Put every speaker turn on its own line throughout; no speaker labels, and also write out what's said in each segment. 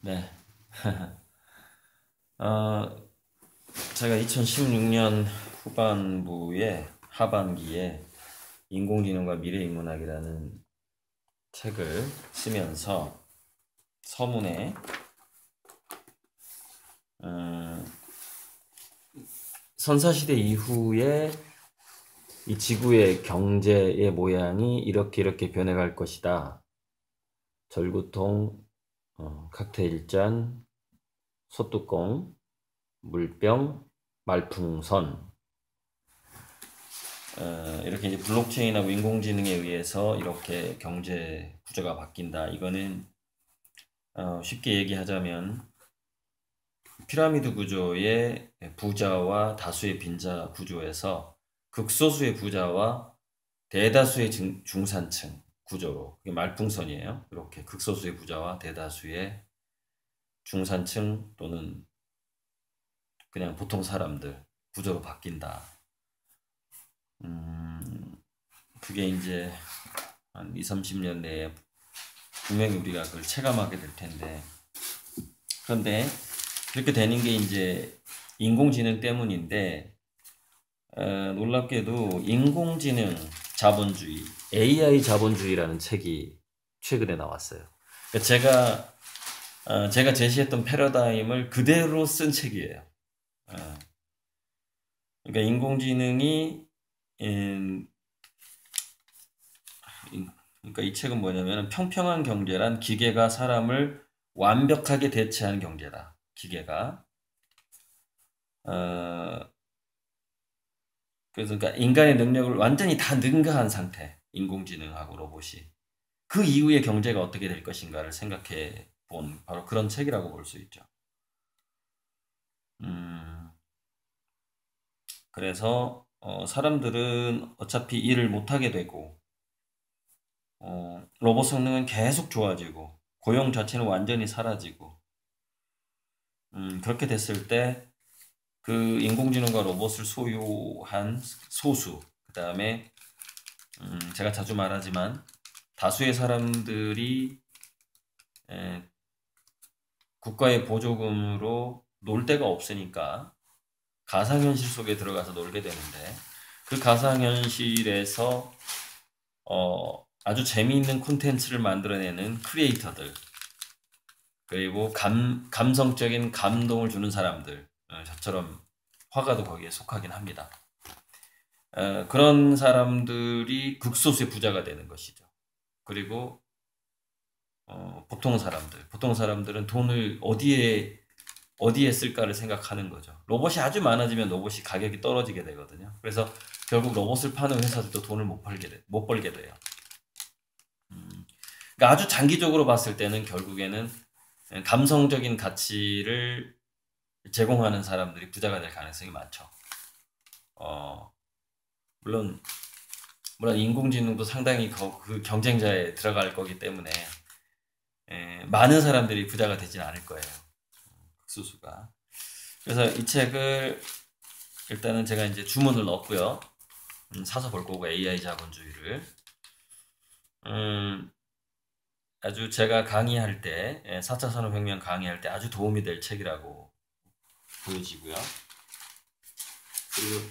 네. 어, 제가 2016년 후반부에 하반기에 인공지능과 미래인문학이라는 책을 쓰면서 서문에 어, 선사시대 이후에 이 지구의 경제의 모양이 이렇게 이렇게 변해갈 것이다. 절구통, 어, 칵테일 잔, 소뚜껑, 물병, 말풍선 어, 이렇게 이제 블록체인하고 인공지능에 의해서 이렇게 경제 구조가 바뀐다. 이거는 어, 쉽게 얘기하자면 피라미드 구조의 부자와 다수의 빈자 구조에서 극소수의 부자와 대다수의 중산층 구조로 말풍선이에요. 이렇게 극소수의 부자와 대다수의 중산층 또는 그냥 보통 사람들 구조로 바뀐다. 음, 그게 이제 한 2, 30년 내에 분명히 우리가 그걸 체감하게 될 텐데 그런데 그렇게 되는 게 이제 인공지능 때문인데 어, 놀랍게도 인공지능 자본주의 AI 자본주의라는 책이 최근에 나왔어요. 그러니까 제가 어, 제가 제시했던 패러다임을 그대로 쓴 책이에요. 어. 그러니까 인공지능이 음, 그러니까 이 책은 뭐냐면 평평한 경제란 기계가 사람을 완벽하게 대체하는 경제다. 기계가 어, 그래서 그러니까 인간의 능력을 완전히 다 능가한 상태 인공지능하고 로봇이 그 이후의 경제가 어떻게 될 것인가를 생각해 본 바로 그런 책이라고 볼 수 있죠. 음, 그래서 어, 사람들은 어차피 일을 못하게 되고 어, 로봇 성능은 계속 좋아지고 고용 자체는 완전히 사라지고 음, 그렇게 됐을 때 그 인공지능과 로봇을 소유한 소수 그 다음에 음, 제가 자주 말하지만 다수의 사람들이 에, 국가의 보조금으로 놀 데가 없으니까 가상현실 속에 들어가서 놀게 되는데 그 가상현실에서 어, 아주 재미있는 콘텐츠를 만들어내는 크리에이터들 그리고 감, 감성적인 감동을 주는 사람들 어, 저처럼 화가도 거기에 속하긴 합니다. 어, 그런 사람들이 극소수의 부자가 되는 것이죠. 그리고 어, 보통 사람들, 보통 사람들은 돈을 어디에 어디에 쓸까를 생각하는 거죠. 로봇이 아주 많아지면 로봇이 가격이 떨어지게 되거든요. 그래서 결국 로봇을 파는 회사들도 돈을 못 벌게 돼, 못 벌게 돼요. 음, 그러니까 아주 장기적으로 봤을 때는 결국에는 감성적인 가치를 제공하는 사람들이 부자가 될 가능성이 많죠. 어, 물론 물론 인공지능도 상당히 그 경쟁자에 들어갈 거기 때문에 에, 많은 사람들이 부자가 되지는 않을 거예요. 극수수가. 그래서 이 책을 일단은 제가 이제 주문을 넣었고요. 음, 사서 볼 거고 AI 자본주의를. 음, 아주 제가 강의할 때, 4차 예, 산업혁명 강의할 때 아주 도움이 될 책이라고 보여지고요. 그리고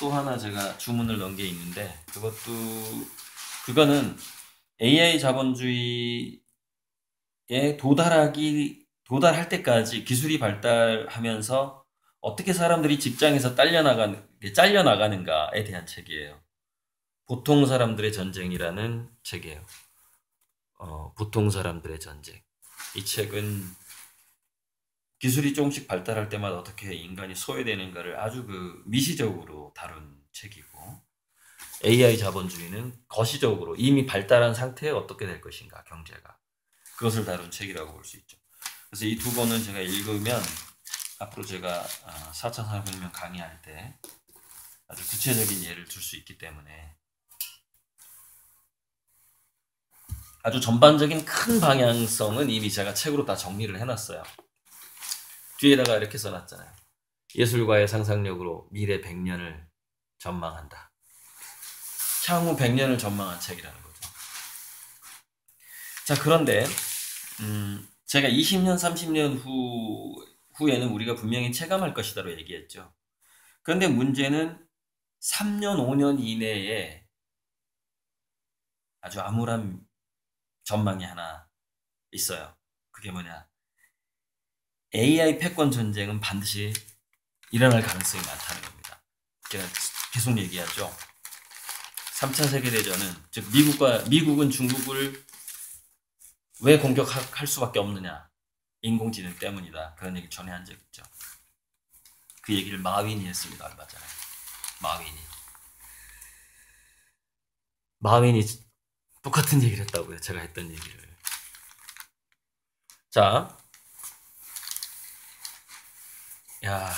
또 하나 제가 주문을 넣은 게 있는데, 그것도, 그거는 AI 자본주의에 도달하기, 도달할 때까지 기술이 발달하면서 어떻게 사람들이 직장에서 딸려나가는, 잘려 나가는가에 대한 책이에요. 보통 사람들의 전쟁이라는 책이에요. 어, 보통 사람들의 전쟁. 이 책은 기술이 조금씩 발달할 때마다 어떻게 인간이 소외되는가를 아주 그 미시적으로 다룬 책이고 AI 자본주의는 거시적으로 이미 발달한 상태에 어떻게 될 것인가 경제가 그것을 다룬 책이라고 볼 수 있죠. 그래서 이 두 권은 제가 읽으면 앞으로 제가 4차 아, 산업혁명 강의할 때 아주 구체적인 예를 들 수 있기 때문에 아주 전반적인 큰 방향성은 이미 제가 책으로 다 정리를 해놨어요. 뒤에다가 이렇게 써놨잖아요. 예술가의 상상력으로 미래 100년을 전망한다. 향후 100년을 전망한 책이라는 거죠. 자, 그런데, 음, 제가 20년, 30년 후, 후에는 우리가 분명히 체감할 것이다로 얘기했죠. 그런데 문제는 3년, 5년 이내에 아주 암울한 전망이 하나 있어요. 그게 뭐냐. AI 패권 전쟁은 반드시 일어날 가능성이 많다는 겁니다. 제가 계속 얘기하죠. 3차 세계대전은, 즉, 미국과, 미국은 중국을 왜 공격할 수밖에 없느냐. 인공지능 때문이다. 그런 얘기 전에 한 적 있죠. 그 얘기를 마윈이 했습니다. 얼마 전에. 마윈이. 마윈이 똑같은 얘기를 했다고요. 제가 했던 얘기를. 자. 야.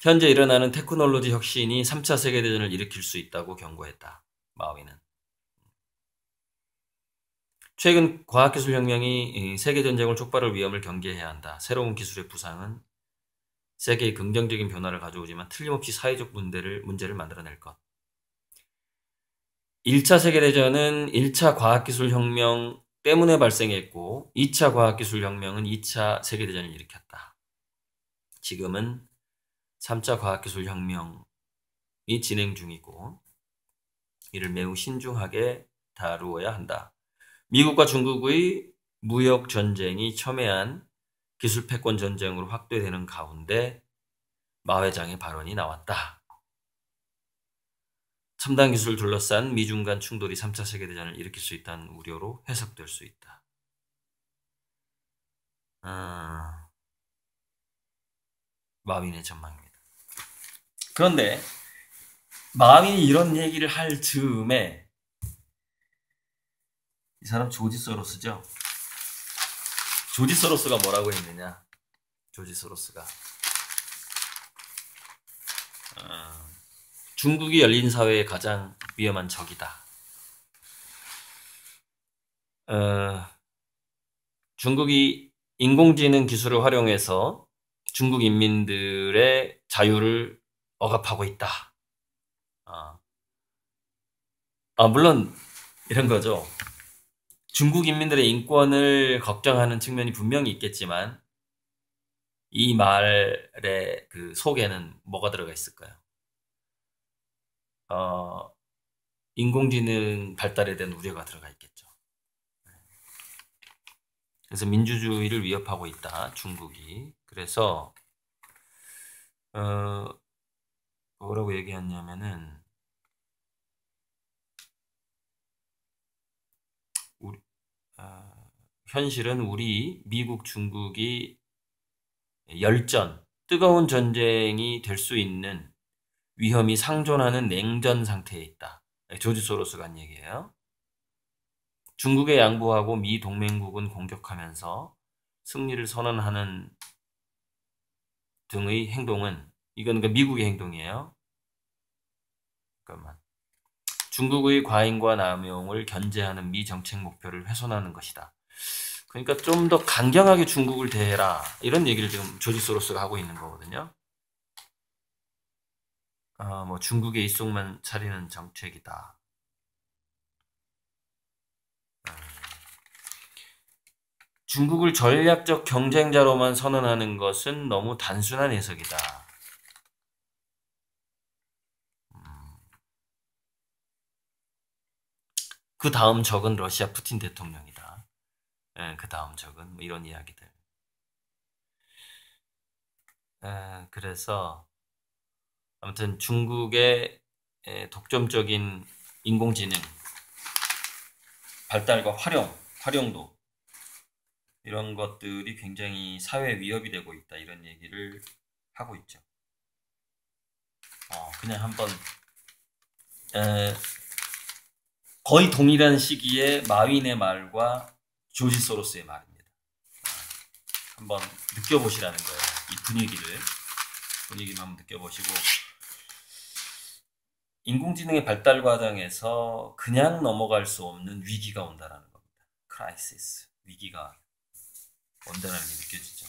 현재 일어나는 테크놀로지 혁신이 3차 세계대전을 일으킬 수 있다고 경고했다. 마윈은. 최근 과학기술 혁명이 세계전쟁을 촉발할 위험을 경계해야 한다. 새로운 기술의 부상은 세계의 긍정적인 변화를 가져오지만 틀림없이 사회적 문제를, 문제를 만들어낼 것. 1차 세계대전은 1차 과학기술 혁명 때문에 발생했고 2차 과학기술 혁명은 2차 세계대전을 일으켰다. 지금은 3차 과학기술 혁명이 진행 중이고 이를 매우 신중하게 다루어야 한다. 미국과 중국의 무역 전쟁이 첨예한 기술 패권 전쟁으로 확대되는 가운데 마 회장의 발언이 나왔다. 첨단 기술을 둘러싼 미중 간 충돌이 3차 세계대전을 일으킬 수 있다는 우려로 해석될 수 있다. 아, 마윈의 전망입니다. 그런데 마윈이 이런 얘기를 할 즈음에 이 사람 조지 소로스죠. 조지 소로스가 뭐라고 했느냐? 조지 소로스가 어, 중국이 열린 사회의 가장 위험한 적이다. 어, 중국이 인공지능 기술을 활용해서 중국 인민들의 자유를 억압하고 있다. 아, 아 물론 이런 거죠. 중국 인민들의 인권을 걱정하는 측면이 분명히 있겠지만 이 말의 그 속에는 뭐가 들어가 있을까요? 어, 인공지능 발달에 대한 우려가 들어가 있겠죠. 그래서 민주주의를 위협하고 있다, 중국이. 그래서, 어, 뭐라고 얘기했냐면은, 우리, 어, 현실은 우리 미국, 중국이 열전, 뜨거운 전쟁이 될 수 있는 위험이 상존하는 냉전 상태에 있다. 조지 소로스가 한 얘기예요. 중국에 양보하고 미 동맹국은 공격하면서 승리를 선언하는 등의 행동은 이건 그 미국의 행동이에요. 잠깐만. 중국의 과잉과 남용을 견제하는 미 정책 목표를 훼손하는 것이다. 그러니까 좀 더 강경하게 중국을 대해라. 이런 얘기를 지금 조지 소로스가 하고 있는 거거든요. 어, 뭐 중국의 입속만 차리는 정책이다. 음. 중국을 전략적 경쟁자로만 선언하는 것은 너무 단순한 해석이다. 음. 그 다음 적은 러시아 푸틴 대통령이다. 예, 그 다음 적은 뭐 이런 이야기들. 예, 그래서 아무튼 중국의 독점적인 인공지능 발달과 활용, 활용도 이런 것들이 굉장히 사회 위협이 되고 있다 이런 얘기를 하고 있죠. 어, 그냥 한번 에, 거의 동일한 시기에 마윈의 말과 조지 소로스의 말입니다. 어, 한번 느껴보시라는 거예요. 이 분위기를 분위기를 한번 느껴보시고 인공지능의 발달 과정에서 그냥 넘어갈 수 없는 위기가 온다라는 겁니다. 크라이시스, 위기가 온다는 게 느껴지죠.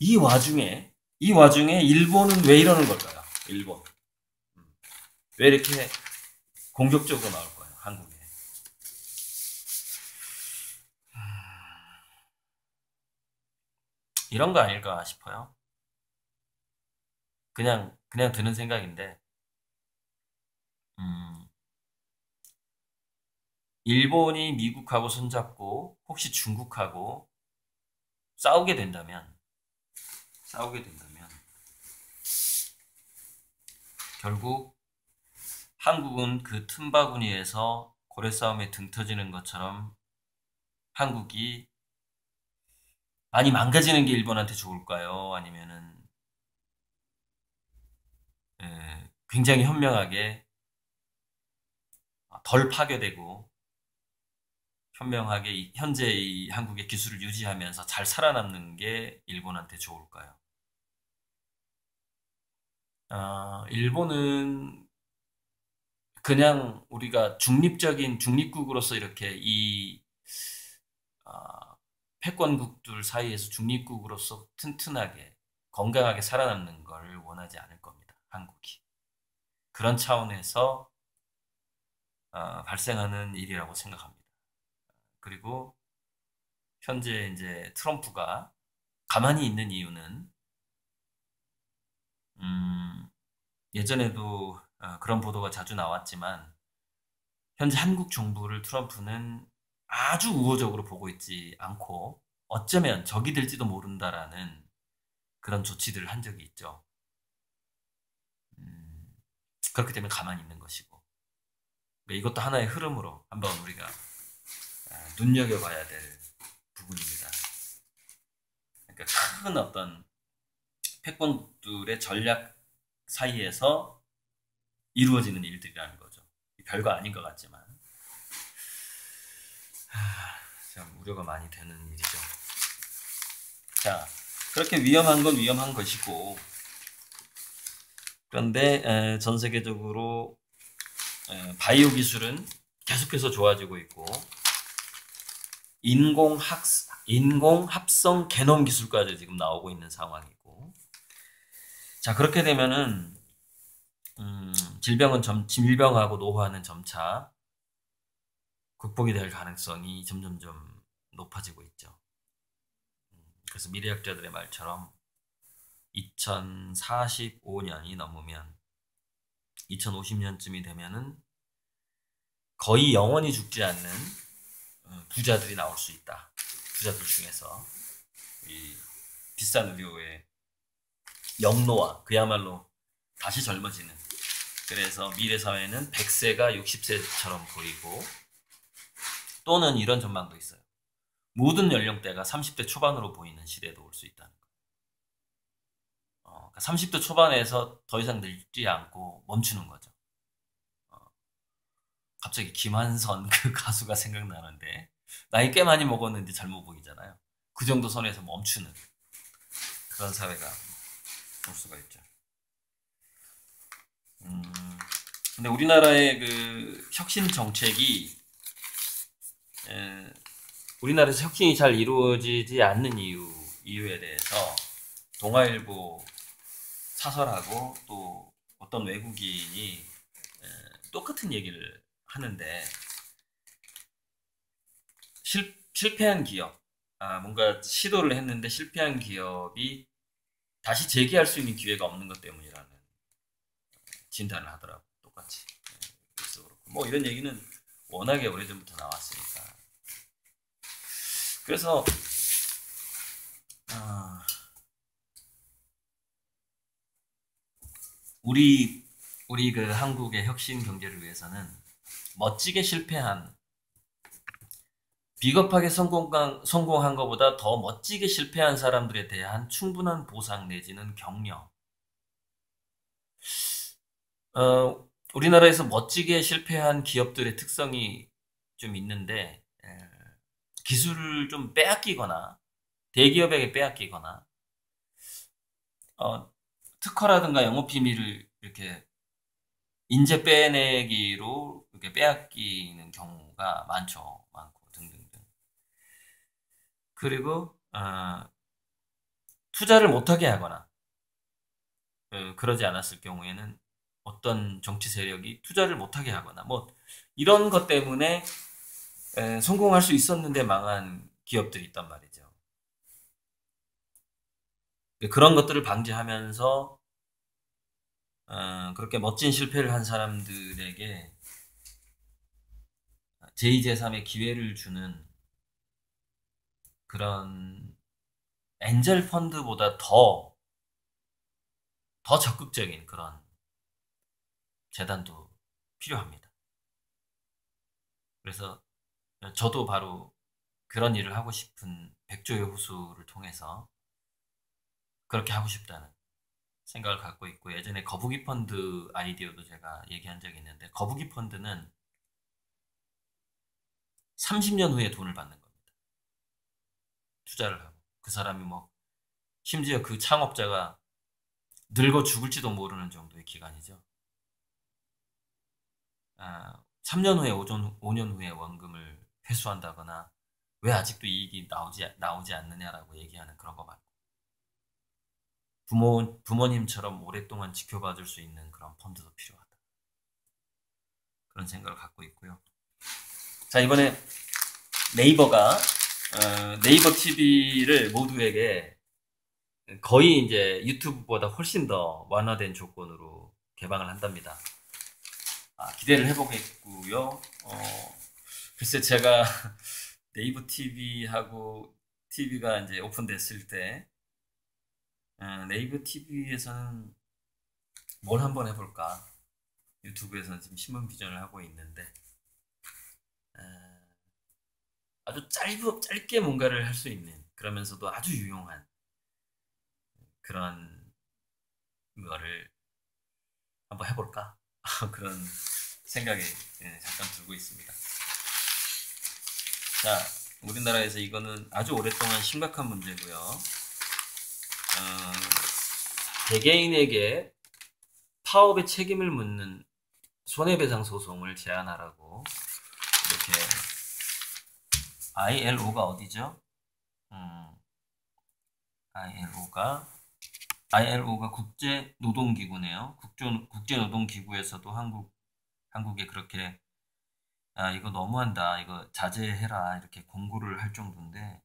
이 와중에 이 와중에 일본은 왜 이러는 걸까요? 일본 음. 왜 이렇게 공격적으로 나올 거예요? 한국에 음. 이런 거 아닐까 싶어요. 그냥 그냥 드는 생각인데 음, 일본이 미국하고 손잡고 혹시 중국하고 싸우게 된다면 싸우게 된다면 결국 한국은 그 틈바구니에서 고래 싸움에 등 터지는 것처럼 한국이 많이 망가지는 게 일본한테 좋을까요? 아니면은 예, 굉장히 현명하게 덜 파괴되고 현명하게 현재 이 한국의 기술을 유지하면서 잘 살아남는 게 일본한테 좋을까요? 아, 일본은 그냥 우리가 중립적인 중립국으로서 이렇게 이 아, 패권국들 사이에서 중립국으로서 튼튼하게 건강하게 살아남는 걸 원하지 않을 겁니다. 한국이 그런 차원에서 어, 발생하는 일이라고 생각합니다. 그리고 현재 이제 트럼프가 가만히 있는 이유는 음, 예전에도 어, 그런 보도가 자주 나왔지만 현재 한국 정부를 트럼프는 아주 우호적으로 보고 있지 않고 어쩌면 적이 될지도 모른다라는 그런 조치들을 한 적이 있죠. 음, 그렇기 때문에 가만히 있는 것이고 이것도 하나의 흐름으로 한번 우리가 아, 눈여겨봐야 될 부분입니다. 그러니까 큰 어떤 패권들의 전략 사이에서 이루어지는 일들이라는 거죠. 별거 아닌 것 같지만 참 우려가 많이 되는 일이죠. 자, 그렇게 위험한 건 위험한 것이고 그런데 전 세계적으로 바이오 기술은 계속해서 좋아지고 있고 인공학 인공합성 개놈 기술까지 지금 나오고 있는 상황이고 자 그렇게 되면은 음, 질병은 점, 질병하고 노화는 점차 극복이 될 가능성이 점점점 높아지고 있죠. 음, 그래서 미래학자들의 말처럼 2045년이 넘으면 2050년쯤이 되면은 거의 영원히 죽지 않는 어, 부자들이 나올 수 있다. 부자들 중에서 이 비싼 의료의 영노화 그야말로 다시 젊어지는 그래서 미래 사회는 100세가 60세처럼 보이고 또는 이런 전망도 있어요. 모든 연령대가 30대 초반으로 보이는 시대도 올수 거예요. 어, 30대 그러니까 초반에서 더 이상 늙지 않고 멈추는 거죠. 어, 갑자기 김한선 그 가수가 생각나는데 나이 꽤 많이 먹었는데 젊어 보이잖아요. 그 정도 선에서 멈추는 그런 사회가 올 수가 있죠. 음, 근데 우리나라의 그 혁신 정책이 에, 우리나라에서 혁신이 잘 이루어지지 않는 이유 이유에 대해서 동아일보 사설하고 또 어떤 외국인이 에, 똑같은 얘기를 하는데 실, 실패한 기업 아, 뭔가 시도를 했는데 실패한 기업이 다시 재기할 수 있는 기회가 없는 것 때문이라는 진단을 하더라고 똑같이. 네, 뭐 이런 얘기는 워낙에 오래전부터 나왔으니까. 그래서 아, 우리 우리 그 한국의 혁신 경제를 위해서는 멋지게 실패한 비겁하게 성공한, 성공한 것보다 더 멋지게 실패한 사람들에 대한 충분한 보상 내지는 격려. 어, 우리나라에서 멋지게 실패한 기업들의 특성이 좀 있는데, 에, 기술을 좀 빼앗기거나, 대기업에게 빼앗기거나, 어, 특허라든가 영업 비밀을 이렇게 인재 빼내기로 이렇게 빼앗기는 경우가 많죠. 많고 등등등. 그리고 어, 투자를 못하게 하거나 어, 그러지 않았을 경우에는 어떤 정치 세력이 투자를 못하게 하거나 뭐 이런 것 때문에 에, 성공할 수 있었는데 망한 기업들이 있단 말이죠. 그런 것들을 방지하면서 어, 그렇게 멋진 실패를 한 사람들에게 제2, 제3의 기회를 주는 그런 엔젤 펀드보다 더, 더 적극적인 그런 재단도 필요합니다. 그래서 저도 바로 그런 일을 하고 싶은 백조의 호수를 통해서 그렇게 하고 싶다는 생각을 갖고 있고 예전에 거북이 펀드 아이디어도 제가 얘기한 적이 있는데 거북이 펀드는 30년 후에 돈을 받는 겁니다. 투자를 하고 그 사람이 뭐 심지어 그 창업자가 늙어 죽을지도 모르는 정도의 기간이죠. 아, 3년 후에 5년 후에 원금을 회수한다거나 왜 아직도 이익이 나오지 나오지 않느냐라고 얘기하는 그런 거 말고 부모 부모님처럼 오랫동안 지켜봐 줄 수 있는 그런 펀드도 필요하다. 그런 생각을 갖고 있고요. 자 이번에 네이버가 어, 네이버 TV를 모두에게 거의 이제 유튜브보다 훨씬 더 완화된 조건으로 개방을 한답니다. 아, 기대를 해보겠고요. 어, 글쎄 제가 네이버 TV하고 TV가 이제 오픈됐을 때 어, 네이버 TV에서는 뭘 한번 해볼까? 유튜브에서는 지금 신문 비전을 하고 있는데 어, 아주 짧고 짧게 뭔가를 할 수 있는 그러면서도 아주 유용한 그런 거를 한번 해볼까? 그런 생각이 예, 잠깐 들고 있습니다. 자, 우리나라에서 이거는 아주 오랫동안 심각한 문제고요. 어, 개개인에게 파업의 책임을 묻는 손해배상 소송을 제한하라고 이렇게 ILO가 어디죠? 음, ILO가 ILO가 국제 노동기구네요. 국제 노동기구에서도 한국 한국에 그렇게 아, 이거 너무한다. 이거 자제해라. 이렇게 공고를 할 정도인데,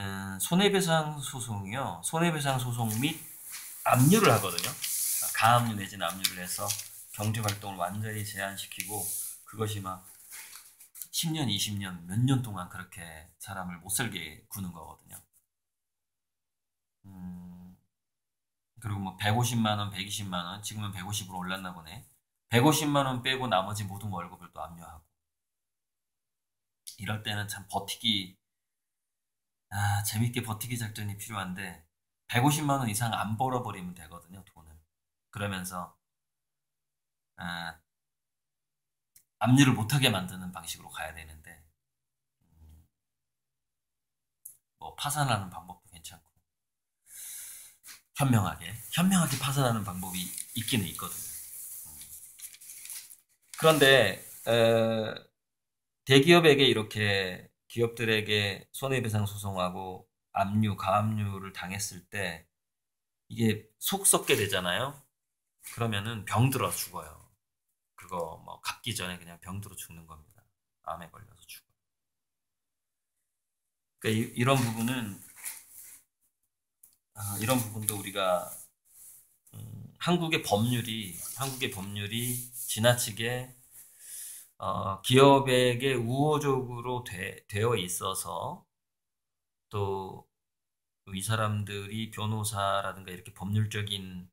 음, 손해배상 소송이요. 손해배상 소송 및 압류를 하거든요. 아, 가압류 내지는 압류를 해서 경제 활동을 완전히 제한시키고, 그것이 막 10년, 20년, 몇 년 동안 그렇게 사람을 못 살게 구는 거거든요. 음, 그리고 뭐 150만원, 120만원, 지금은 150으로 올랐나 보네. 150만 원 빼고 나머지 모든 월급을 또 압류하고 이럴 때는 참 버티기 아 재밌게 버티기 작전이 필요한데 150만 원 이상 안 벌어버리면 되거든요 돈을 그러면서 아, 압류를 못하게 만드는 방식으로 가야 되는데 음, 뭐 파산하는 방법도 괜찮고 현명하게 현명하게 파산하는 방법이 있기는 있거든요. 그런데 어, 대기업에게 이렇게 기업들에게 손해배상 소송하고 압류, 가압류를 당했을 때 이게 속 썩게 되잖아요. 그러면은 병들어 죽어요. 그거 뭐 갚기 전에 그냥 병들어 죽는 겁니다. 암에 걸려서 죽어. 그러니까 이, 런 부분은 아, 이런 부분도 우리가 음, 한국의 법률이 한국의 법률이 지나치게 어, 기업에게 우호적으로 되, 되어 있어서 또 이 사람들이 변호사라든가 이렇게 법률적인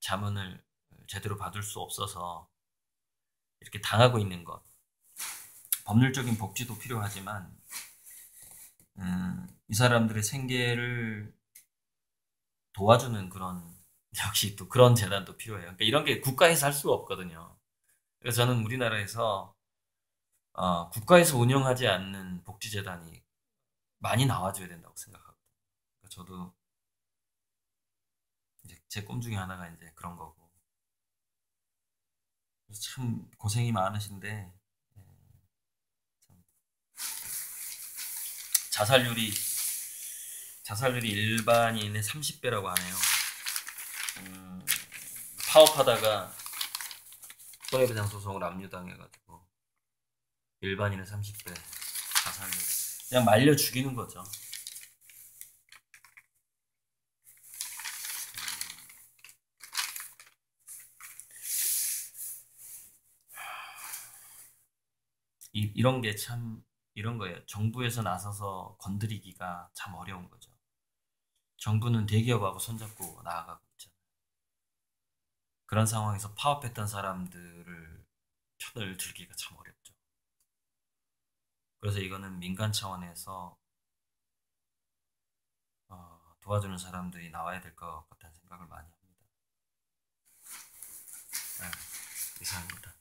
자문을 제대로 받을 수 없어서 이렇게 당하고 있는 것. 법률적인 복지도 필요하지만 음, 이 사람들의 생계를 도와주는 그런 역시 또 그런 재단도 필요해요. 그러니까 이런 게 국가에서 할 수가 없거든요. 그래서 저는 우리나라에서 어, 국가에서 운영하지 않는 복지재단이 많이 나와줘야 된다고 생각하거든요. 그러니까 저도 이제 제 꿈 중에 하나가 이제 그런 거고. 참 고생이 많으신데 예, 자살률이 자살률이 일반인의 30배라고 하네요. 음, 파업하다가 손해배상 소송을 압류당해가지고 일반인은 30배 자살로 그냥 말려 죽이는 거죠. 이, 이런 게 참 이런 거예요. 정부에서 나서서 건드리기가 참 어려운 거죠. 정부는 대기업하고 손잡고 나아가고 있죠. 그런 상황에서 파업했던 사람들을 편을 들기가 참 어렵죠. 그래서 이거는 민간 차원에서 어, 도와주는 사람들이 나와야 될 것 같다는 생각을 많이 합니다. 네, 이상입니다.